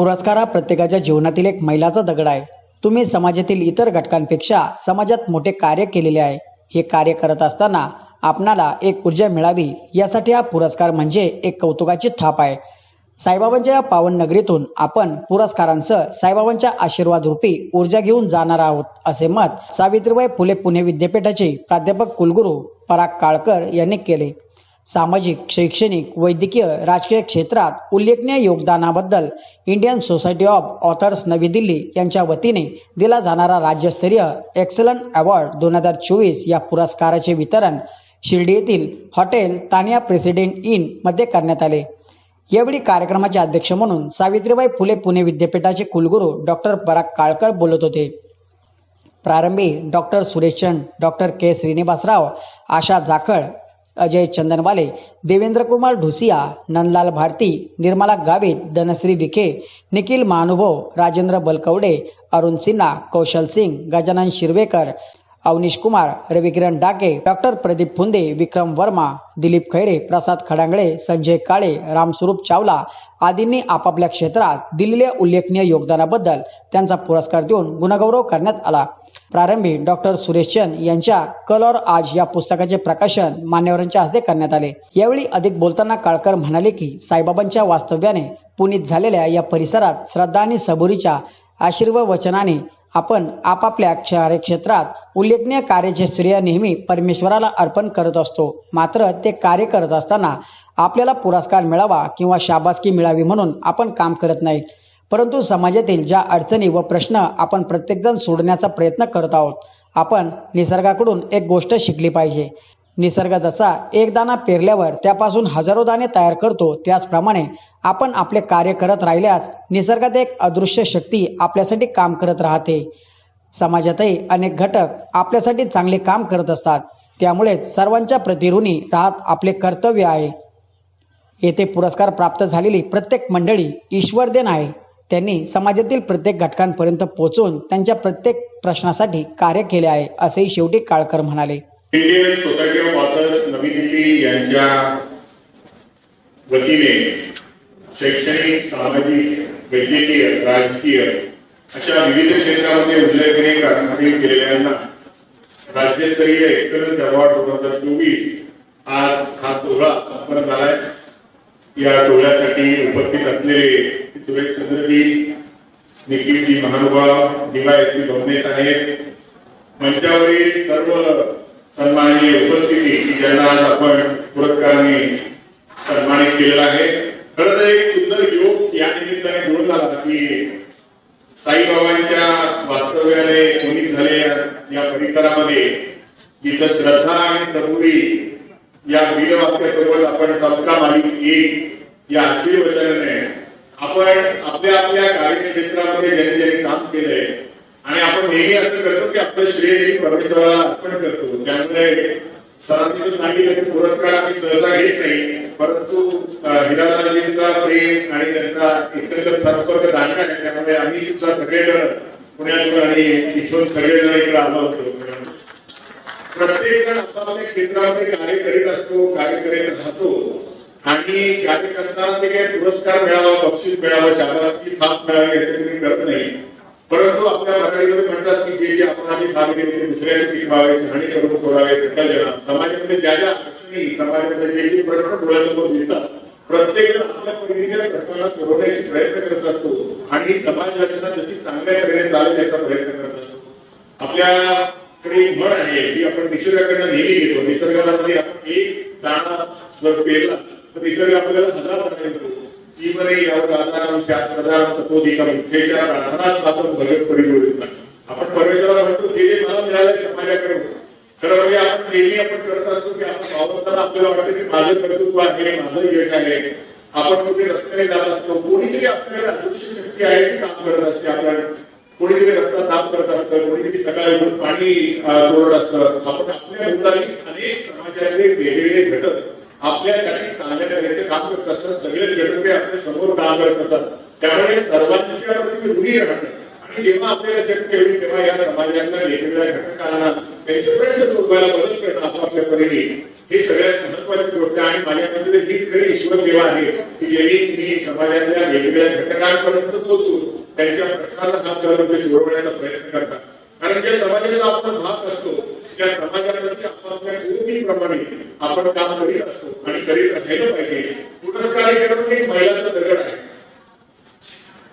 पुरस्कार हा प्रत्येकाच्या जीवनातील एक मैलाचा दगड आहे. तुम्ही समाजातील इतर घटकांपेक्षा समाजात मोठे कार्य केलेले आहे. हे कार्य करत असताना आपणाला एक ऊर्जा मिळावी यासाठी हा पुरस्कार म्हणजे एक कौतुकाची थाप आहे. साईबाबांच्या या पावन नगरीतून आपण पुरस्कारांसह साईबाबांच्या आशीर्वाद रूपी ऊर्जा घेऊन जाणार आहोत असे मत सावित्रीबाई फुले पुणे विद्यापीठाचे प्राध्यापक कुलगुरू पराग काळकर यांनी केले. सामाजिक शैक्षणिक वैद्यकीय राजकीय क्षेत्रात उल्लेखनीय योगदानाबद्दल इंडियन सोसायटी ऑफ ऑथर्स नवी दिल्ली यांच्या वतीने दिला जाणारा राज्यस्तरीय एक्सलंट अवॉर्ड दोन हजार चोवीस या पुरस्काराचे वितरण शिर्डी येथील हॉटेल तानिया प्रेसिडेंट इनमध्ये करण्यात आले. यावेळी कार्यक्रमाचे अध्यक्ष म्हणून सावित्रीबाई फुले पुणे विद्यापीठाचे कुलगुरू डॉक्टर पराग काळकर बोलत होते. प्रारंभी doctor Sureshchand doctor K Srinivasrao Asha Jakhad Ajay Chandanwale Devendra Kumar Dhusiya Nandlal Bharti Nirmala Gavit Dhanashree Vikhe Nikhil Mahanubhav Rajendra Balkawade Arun Sinha Kaushal Singh Gajanan Shirvekar Avneesh Kumar Ravikiran Dake doctor Pradeep Phunde Vikram Verma Dilip Khaire Prasad Khadangale Sanjay Kale Ramswaroop Chawla आदींनी आपापल्या क्षेत्रात दिलेल्या उल्लेखनीय योगदानाबद्दल त्यांचा पुरस्कार देऊन गुणगौरव करण्यात आला. प्रारंभी डॉक्टर सुरेशचंद यांच्या कल और आज या पुस्तकाचे प्रकाशन मान्यवरांच्या हस्ते करण्यात आले. यावेळी अधिक बोलताना काळकर म्हणाले की साईबाबांच्या वास्तव्याने पुनीत झालेल्या या परिसरात श्रद्धा आणि सबुरीच्या आशीर्व वचनाने आपण आपापल्या कार्यक्षेत्रात उल्लेखनीय कार्याचे श्रेय नेहमी परमेश्वराला अर्पण करत असतो मात्र ते कार्य करत असताना आपल्याला पुरस्कार मिळावा किंवा शाबासकी मिळावी म्हणून आपण काम करत नाही परंतु समाजातील ज्या अडचणी व प्रश्न आपण प्रत्येकजण सोडण्याचा प्रयत्न करत आहोत आपण निसर्गाकडून एक गोष्ट शिकली पाहिजे. निसर्ग जसा एक दाना पेरल्यावर त्यापासून हजारो दाणे तयार करतो त्याचप्रमाणे आपण आपले कार्य करत राहिल्यास निसर्गात एक अदृश्य शक्ती आपल्यासाठी काम करत राहते. समाजातही अनेक घटक आपल्यासाठी चांगले काम करत असतात. त्यामुळेच सर्वांच्या प्रतिरुणी राहत आपले कर्तव्य आहे. येथे पुरस्कार प्राप्त झालेली प्रत्येक मंडळी ईश्वरदेन आहे. त्यांनी समाजातील प्रत्येक घटकांपर्यंत पोहोचून त्यांच्या प्रत्येक प्रश्नासाठी कार्य केले आहे असेही शेवटी काळकर म्हणाले. इंडियन सोसायटी ऑफ ऑथर्स नवी दिल्ली यांच्या वतीने शैक्षणिक सामाजिक वैद्यकीय राजकीय अशा विविध क्षेत्रामध्ये उल्लेखनीय कामगिरी केलेल्यांना राज्यस्तरीय एक्सलन्स अवॉर्ड दोन हजार चोवीस आज हा सोहळा संपन्न झालाय. या सोहळ्यासाठी उपस्थित असलेले सुरेश चंद्रजी निखिलजी महानुभाव दिवायची बमणे साहेब मंचावरील सर्व सन्माननीय उपस्थिती की ज्यांना आज आपण पुरस्काराने सन्मानित केलेला आहे. खरं तर एक सुंदर योग या निमित्ताने घडून झाला की साईबाबांच्या वास्तव्याने पुनीत झाले या परिसरामध्ये. जिथं श्रद्धा आणि सबुरी या वीरवाक्यासोबत आपण सबका मालिक एक या आशीर्वचनाने आपण आपल्या आपल्या कार्यक्षेत्रामध्ये ज्यांनी ज्यांनी काम केलंय. आणि आपण नेहमी असं करतो की आपलं श्रेय परमेश्वराला अर्पण करतो. त्यामुळे सरांनी सांगितलं की पुरस्कार आम्ही सहसा घेत नाही परंतु हिरालाजींचा प्रेम आणि त्यांचा एकंदर संपर्क जाणकार आहे त्यामुळे आम्ही सुद्धा सगळेजण पुण्यातून आणि इथून सगळेजण इकडे आलो होतो. प्रत्येक जण आपापल्या क्षेत्रामध्ये कार्य करीत असतो कार्य करीत राहतो. आणि कार्य करताना ते काही पुरस्कार मिळावा बक्षीस मिळावं शाबासकी थाप मिळावी याचं तुम्ही करत नाही. परंतु आपल्या मराठीमध्ये म्हणतात की जे जे आपण आधी काम केले दुसऱ्याने शिकवावे हानी करून सोडावे सकल जण समाजामध्ये ज्या ज्या अडचणी समाजामध्ये जे जे प्रश्न डोळ्यासमोर दिसतात प्रत्येक जण आपल्या पद्धतीने प्रश्नाला सोडवण्याचा प्रयत्न करत असतो. आणि समाज रचना जशी चांगल्या तऱ्हेने चालेल याचा प्रयत्न करत असतो. आपल्याकडे म्हण आहे की आपण निसर्गाकडनं नेहमी घेतो. निसर्गाला आपण एक दाणा जर पेरला तर निसर्ग आपल्याला हजार दाणे देतो यावर आधार शात प्रधान तत्वधिका प्रार्थनाच आपण भगत आपण परमेश्वराला म्हणतो ते जे मला मिळालं समाजाकडे खरं म्हणजे आपण नेहमी आपण करत असतो की आपण वावरताना आपल्याला वाटतं की माझं कर्तृत्व आहे माझं यश आहे. आपण कुठे रस्त्याने जात असतो कोणीतरी आपल्याकडे अदृश्य शक्ती आहे की काम करत असते आपण कोणीतरी रस्ता साफ करत असतं कोणीतरी सकाळी उठून पाणी अं, असतं. आपण आपल्या भोवताली अनेक समाजाचे वेगवेगळे घटक आपल्यासाठी चांगल्या तऱ्हेचे काम करत असतात. सगळे घटक आपल्यासमोर काम करत असतात. त्यामुळे सर्वांच्या प्रती ऋणी राहणं आणि जेव्हा आपल्याला शक्य होईल तेव्हा या समाजातल्या वेगवेगळ्या घटकांना त्यांच्यापर्यंत सोडवायला मदत करणं आपापल्या परीने ही सगळ्यात महत्वाची गोष्ट आहे. आणि माझ्या मते हीच खरी ईश्वर सेवा आहे की ज्यांनी मी समाजातल्या वेगवेगळ्या घटकांपर्यंत पोहोचून त्यांच्या प्रश्नाला काम करत ते सोडवण्याचा प्रयत्न करतात. कारण ज्या समाजाचा आपण भाग असतो त्या समाजामध्ये आपापल्या निवडीप्रमाणे आपण काम करीत असतो आणि करीत राहिलं पाहिजे. पुरस्कार करून एक महिलाचा दगड आहे.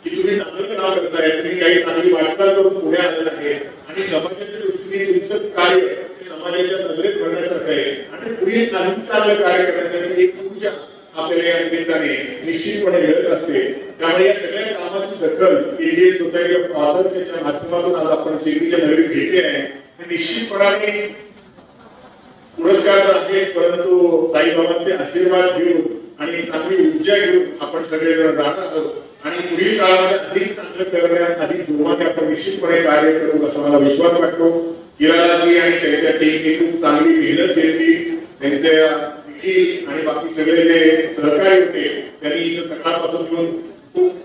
की तुम्ही चांगलं काम करताय तुम्ही काही चांगली वाटचाल करून पुढे आलेला आहे आणि समाजाच्या दृष्टीने तुमचं कार्य समाजाच्या नजरेत भरण्यासारखं आहे. आणि पुढील आणखी चांगलं कार्य करण्यासाठी एक ऊर्जा आपल्याला या निमित्ताने निश्चितपणे मिळत असते. त्यामुळे या सगळ्या कामाची दखल इंडियन सोसायटी ऑफ फादर्स याच्या माध्यमातून आज आपण सिडनीच्या नवीन घेतली आहे. निश्चितपणाने पुरस्कार तर आहेच परंतु साईबाबांचे आशीर्वाद घेऊन आणि चांगली ऊर्जा घेऊन आपण सगळेजण राहत आहोत. आणि पुढील काळामध्ये अधिक चांगलं करण्यात अधिक जोमाने आपण निश्चितपणे कार्य करू असा मला विश्वास वाटतो. किरालाजी आणि त्यांच्या टीमने खूप चांगली मेहनत केली त्यांचे आणि बाकी सगळे जे सहकारी होते त्यांनी इथं सकाळपासून येऊन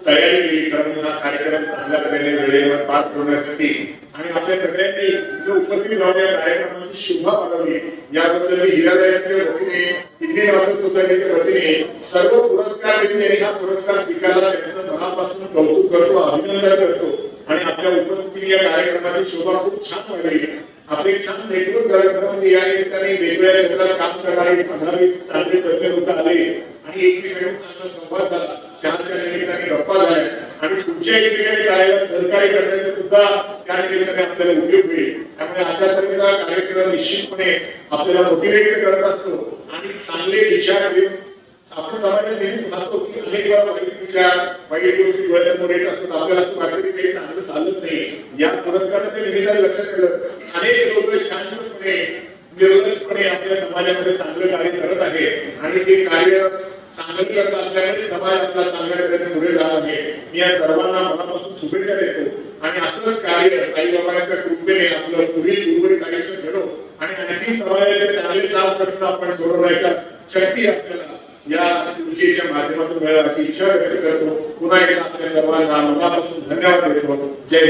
तयारी केली. कारण हा कार्यक्रम चांगल्या तऱ्हेने वेळेवर पार करण्यासाठी आणि आपल्या सगळ्यांनी जो उपस्थित राहून या कार्यक्रमाची शोभा पाठवली. याबद्दल मी हिरादायच्या वतीने इंडियन ऑफिस सोसायटीच्या वतीने सर्व पुरस्कार देऊन यांनी हा पुरस्कार स्वीकारला. त्यांचं मनापासून कौतुक करतो अभिनंदन करतो. आणि आपल्या उपस्थिती या कार्यक्रमाची शोभा खूप छान वाढली. आपले छान नेटवर्क झालं. खरं म्हणजे या निमित्ताने वेगवेगळ्या क्षेत्रात काम करणारे पंधरा वीस चांगले तज्ञ लोक आले आणि एकमेकांचा संवाद झाला चहाच्या निमित्ताने गप्पा झाल्या. आणि पुढच्या एकमेकांनी कार्याला सहकार्य करण्याचा सुद्धा त्या निमित्ताने आपल्याला उपयोग होईल. त्यामुळे अशा तऱ्हेचा कार्यक्रम निश्चितपणे आपल्याला मोटिवेट करत असतो. आणि चांगले विचार घेऊन आपण समाजात नेहमी पाहतो की अनेक वेळा वाईट विचार वाईट गोष्टी डोळ्यासमोर येत असतात. आपल्याला असं वाटतं की काही चांगलं चालत नाही. या पुरस्काराच्या निमित्ताने लक्षात केलं की अनेक लोक शांतपणे निर्लसपणे आपल्या समाजामध्ये चांगलं कार्य करत आहे आणि ते कार्य चांगलं करत असल्याने समाज आपला चांगल्या तऱ्हेने पुढे जात आहे. मी या सर्वांना मनापासून शुभेच्छा देतो. आणि असंच कार्य साईबाबांच्या कृपेने आपलं पुढील उर्वरित आयुष्य घडो. आणि आणखी समाजाचे चांगले चार प्रश्न आपण सोडवण्याच्या शक्ती आपल्याला या ऊर्जेच्या माध्यमातून मिळाला अशी इच्छा व्यक्त करतो. पुन्हा एकदा आपल्या सर्वांना मनापासून धन्यवाद देतो. जय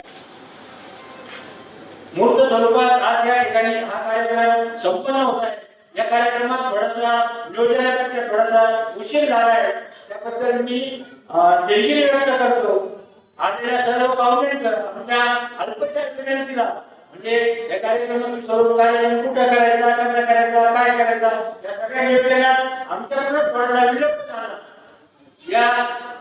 मूर्त स्वरूपात आज या ठिकाणी हा कार्यक्रम संपन्न होत आहे. या कार्यक्रमात थोडासा नियोजनापेक्षा थोडासा उशीर झाला आहे त्याबद्दल मी अं, दिलगिरी व्यक्त करतो. आलेल्या सर्व पाहुण्यांचं आमच्या अल्पशा विनंतीला म्हणजे या कार्यक्रमाचं स्वरूप काय कुठं करायचा कसा करायचा काय करायचा या सगळ्या नियोजनात आमच्याकडून थोडासा विलंब झाला. या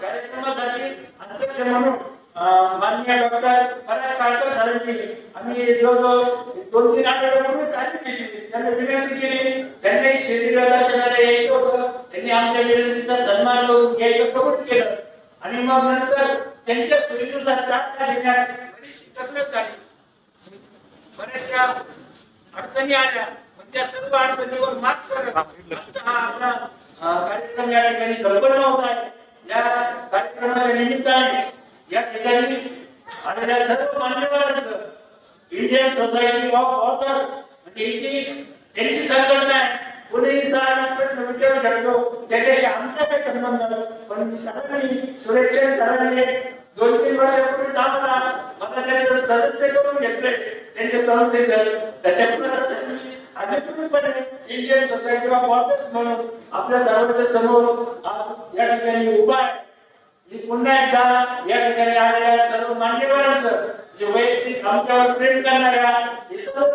कार्यक्रमासाठी अध्यक्ष म्हणून माननीय डॉक्टर पराग काळकर साहेबांनी आम्ही जवळजवळ दोन तीन आठवड्यापूर्वी चालू केली. त्यांना विनंती केली. त्यांनी शरीराला शरीराला यायचं होतं. त्यांनी आमच्या विनंतीचा सन्मान करून घ्यायचं कबूल केलं. आणि मग नंतर त्यांच्या सोयीनुसार त्रास घेण्यात कसरत झाली. बऱ्याचशा अडचणी आल्या. पण त्या सर्व अडचणीवर मात करत हा आपला कार्यक्रम या ठिकाणी संपन्न होत आहे. या कार्यक्रमाच्या निमित्ताने या ठिकाणी आणि या सर्व मान्यवरांचं इंडियन सोसायटी ऑफ ऑथर म्हणजे इथे त्यांची संघटना आहे. कोणीही सरांना विचारू शकतो. त्याच्याशी आमचा काही संबंध पण मी सरांनी सुरेश सरांनी दोन तीन वर्षापूर्वी आम्हाला मला त्यांचं सदस्य करून घेतले. त्यांच्या संस्थेचं. त्याच्यामुळे अधिकृतपणे इंडियन सोसायटी ऑफ ऑथर्स म्हणून आपल्या सर्वांच्या समोर आज या ठिकाणी उभा आहे. मी पुन्हा एकदा या ठिकाणी आलेल्या सर्व मान्यवरांचं जे वैयक्तिक आमच्यावर प्रेम करणाऱ्या हे सर्व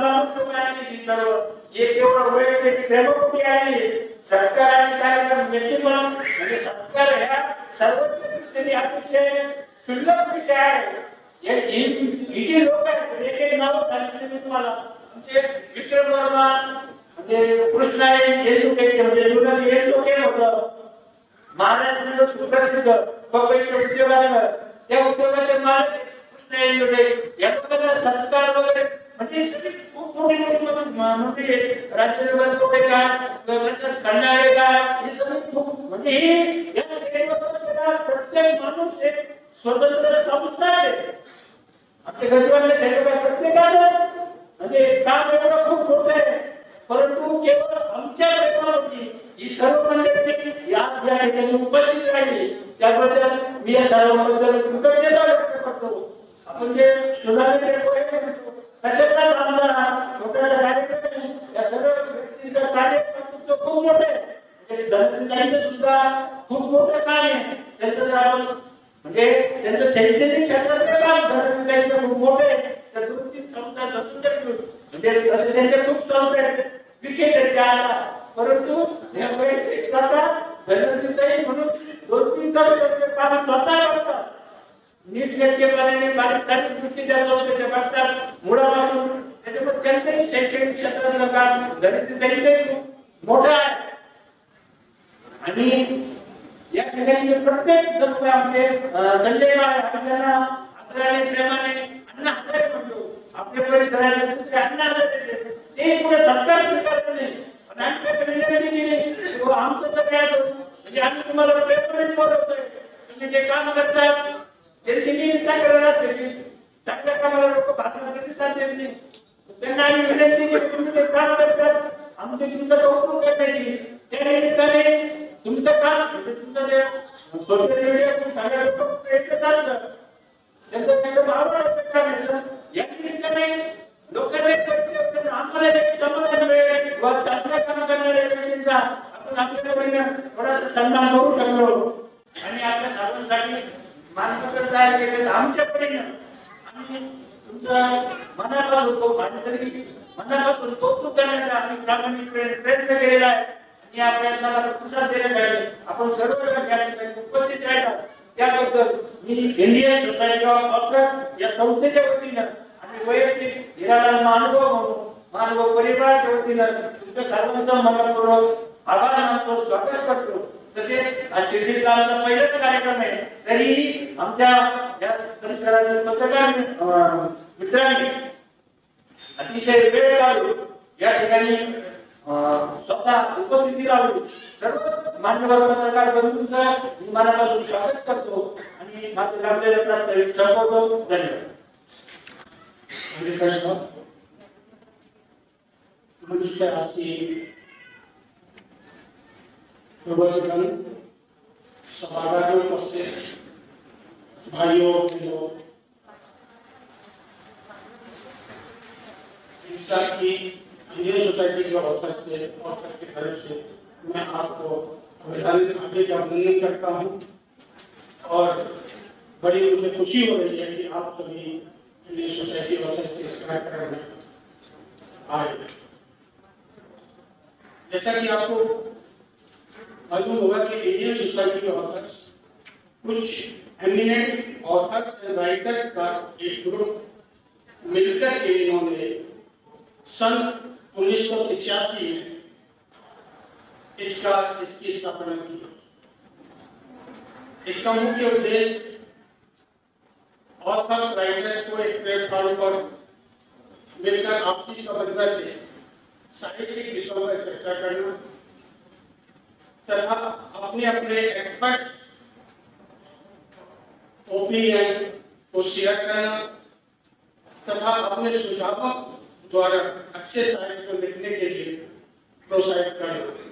लांब लोक आली ही सर्व जे केवळ वैयक्तिक प्रेमपोटी आहे सरकार आणि कार्यक्रम व्यक्ती म्हणजे सरकार ह्या सर्वोच्च दृष्टीने अतिशय क्षुल्लक विषय आहे. हे इ- इथे लोक आहेत एक एक नाव सांगितले मी तुम्हाला. म्हणजे विक्रम वर्मा म्हणजे कृष्णा येलुके म्हणजे जुनं येलुके होतं. महाराज सुप्रसिद्ध पपईच्या उद्योगाला त्या उद्योगाचे महाराज या लोकांना सत्कार वगैरे म्हणजे खूप मोठी मोठी लोक म्हणजे राजेंद्र कोटेकर प्रसाद हे सगळं खूप म्हणजे या प्रत्येक माणूस एक स्वतंत्र संस्था आहे. आपल्या गरीबांना म्हणजे काम एवढं खूप मोठं आहे. परंतु केवळ होती. ही सर्व मंडळी या या ठिकाणी उपस्थित राहिली. त्याबद्दल मी या सर्वांबद्दल कृतज्ञता व्यक्त करतो. आपण जे सुधारलेले पोहे म्हणतो छोटासा कार्यक्रम या सर्व व्यक्तींचं कार्य खूप मोठं आहे. म्हणजे सुद्धा खूप मोठं कार्य आहे. त्यांचं जर आपण म्हणजे त्यांचं शैक्षणिक क्षेत्रातलं काम धनसिंगाईचं खूप मोठं आहे त्या दोन तीन संस्था समुद्र म्हणजे असे त्यांचे खूप संस्था आहेत विखे त्यांच्या परंतु हे पहिले एक स्वतः म्हणून दोन तीन संस्थांचे काम स्वतः करतात नीट नेटकेपणाने बारीक सारीक गोष्टी त्या संस्थेच्या बघतात मुळापासून त्याच्यामुळे त्यांचंही शैक्षणिक क्षेत्रातलं काम धनंजयताई खूप मोठं आहे. आणि या ठिकाणी प्रत्येक जण आमचे संजय गाव आम्ही त्यांना आदराने प्रेमाने अण्णा हजारे म्हणतो. आपल्या परिसराने दुसरे अण्णा हजारे ते पुढे सत्कार स्वीकारत नाही पण आम्ही काही विनंती केली की आमचं तर काय असं. म्हणजे आम्ही तुम्हाला पेपरमध्ये बोलवतोय. तुम्ही जे काम करतात त्यांची निमित्ता करत असते की चांगल्या कामाला लोक भाषण प्रतिसाद देत नाही. त्यांना आम्ही विनंती केली तुम्ही ते काम करतात. आमचे तुमचं कौतुक करण्याची. त्या निमित्ताने तुमचं काम म्हणजे तुमचं जे सोशल मीडियातून सगळ्या लोक येतच असतं त्यांचं एकदम आवड अपेक्षा मिळतं या निमित्ताने लोकांना आम्हाला एक समाधान मिळेल. व चांगलं काम करणाऱ्या व्यक्तींचा थोडासा सन्मान करू शकलो. आणि आपल्या सर्वांसाठी मानपत्र तयार केले. आमच्या परीनं आम्ही तुमचा मनापासून तो आणि तरी मनापासून कौतुक करण्याचा आम्ही प्रामाणिक प्रयत्न केलेला आहे. या प्रयत्नाला प्रतिसाद देण्यासाठी आपण सर्वजण या ठिकाणी उपस्थित राहिला त्याबद्दल मी इंडियन सोसायटी ऑफ ऑथर्स या संस्थेच्या वतीनं आणि वैयक्तिक हिराला अनुभव म्हणून मानव परिवाराच्या वतीनं तुमच्या सर्वांचा मनपूर्वक आभार मानतो स्वागत करतो. तसेच हा शिर्डीतला आमचा पहिलाच कार्यक्रम आहे. तरीही आमच्या या परिसरातील पत्रकार मित्रांनी अतिशय वेळ काढून या ठिकाणी स्वतः उपस्थिती लावली. सर्व मान्यवर पत्रकार बंधूंचा मी मनापासून स्वागत करतो आणि माझे लाभलेले प्रास्ताविक संपवतो. धन्यवाद. कृष्ण राशि प्रबंधन सभागार उपस्थित भाइयों, बहनों शिक्षा की इंडियन सोसाइटी के ऑफ़र से ऑफ़र के तरफ़ से मैं आपको संविधानिक आगे का अभिनंदन करता हूँ। और बड़ी मुझे खुशी हो रही है कि आप सभी इंडियन सोसाइटी ऑफ़र से इस कार्यक्रम में आए। जैसा कि आपको मालूम होगा कि इंडियन सोसाइटी ऑथर्स कुछ एमिनेंट ऑथर्स एंड राइटर्स का एक ग्रुप मिलकर के इन्होंने सन उन्नीस में इसका, इसकी स्थापना की। इसका मुख्य उद्देश्य ऑथर्स राइटर्स को एक प्लेटफॉर्म पर मिलकर आपसी समझना से साहित्यिक विषयों पर चर्चा करना तथा अपने अपने एक्सपर्ट ओपिनियन को शेयर करना, तथा अपने सुझावों द्वारा अच्छे साहित्य को लिखने के लिए प्रोत्साहित करना।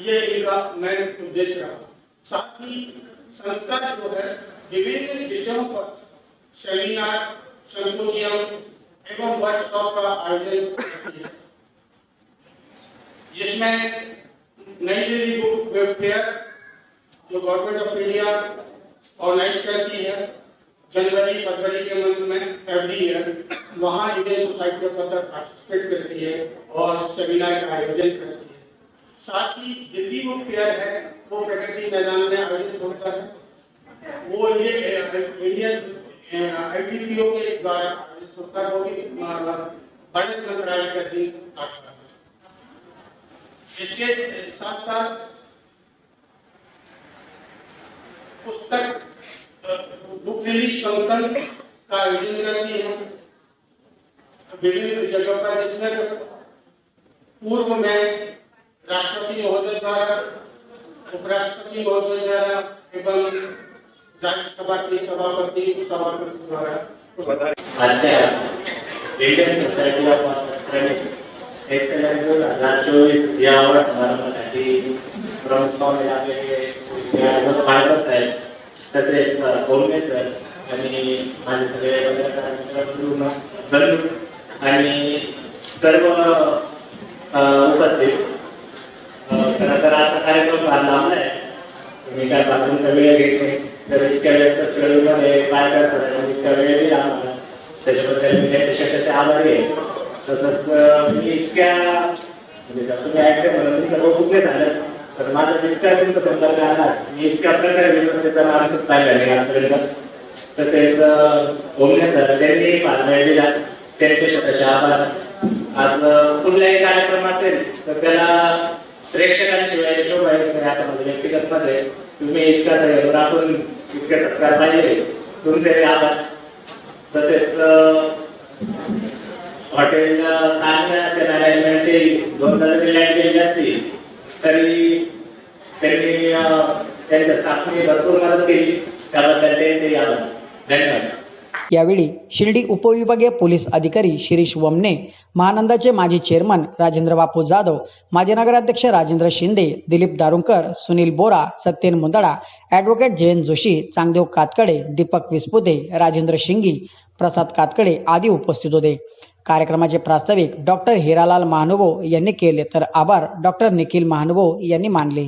ये इनका मेन उद्देश्य रहा। साथ ही संस्था जो है, विभिन्न विषयों पर सेमिनार संपोजियम एवं वर्कशॉप का आयोजन करती है। जिसमें नई फेयर जो गवर्नमेंट ऑफ़ इंडिया ऑर्गेनाइज करती है, जनवरी, फरवरी के मंथ में एवरी ईयर वहाँ इंडियन सोसाइटी ऑफ़ पत्र पार्टिसिपेट करती है और सेमिनार का आयोजन करती है। साथ ही दिल्ली बुक फेयर है, वो प्रगति मैदान में आयोजित होता है। वो ये इंडियन आईटीपीओ के द्वारा आयोजित होता वो भी बजट मंत्रालय का दिन आता है इसके साथ साथ पुस्तक बुक रिलीज़ फ़ंक्शन का आयोजन करती है। विभिन्न जगह पर जिसमें पूर्व में राष्ट्रपति महोदय द्वारा, उपराष्ट्रपति महोदय द्वारा, एवं राज्यसभा के सभापति सभापति द्वारा। आजच्या इंडियन सोसायटी ऑफ़ ऑथर्स दोन हजार चोवीस या अवॉर्ड समारंभासाठी प्रमुख पाहुणे आपले साहेब तसेच सर आणि माझे सगळे बंधू आणि सर्व उपस्थित खरं तर आजचा कार्यक्रम फार लांबला आहे तुम्ही काय बातमीचा सगळे घेत नाही तर इतक्या व्यस्त शेड्यूलमध्ये काय काय सगळ्यांना वेळ दिला आम्हाला त्याच्याबद्दल मी त्यांचे आभारी आहे तसंच मी इतक्या म्हणजे जर तुम्ही ऐकले म्हणून तुमचं कौतुक झालं तर माझा जितका तुमचा संपर्क आला मी इतक्या प्रकारे गेलो त्याचा माणूसच पाहिला आजपर्यंत तसेच ओमने सर त्यांनी फार दिला त्यांचे स्वतःचे आभार आज कुठलाही कार्यक्रम असेल तर त्याला प्रेक्षकांशिवाय शोभा येत नाही असं माझं व्यक्तिगत मत आहे तुम्ही इतका सहयोग राखून इतके सत्कार पाहिजे तुमचे आभार तसेच हॉटेल तांदळाच्या मॅनेजमेंटचे दोन जरी लाइट केली असती तरी त्यांनी त्यांच्या साथीने भरपूर मदत केली. त्याबद्दल त्यांचे आभार. धन्यवाद. यावेळी शिर्डी उपविभागीय पोलीस अधिकारी शिरीष वमने महानंदाचे माजी चेअरमन राजेंद्र बापू जाधव माजी नगराध्यक्ष राजेंद्र शिंदे दिलीप दारुंकर सुनील बोरा सत्येन मुंदडा ॲडव्होकेट जयंत जोशी चांगदेव कातकडे दीपक विस्पुते राजेंद्र शिंगी प्रसाद कातकडे आदी उपस्थित होते. कार्यक्रमाचे प्रास्ताविक डॉक्टर हिरालाल महानुभाव यांनी केले. तर आभार. डॉक्टर निखिल महानुभाव यांनी मानले.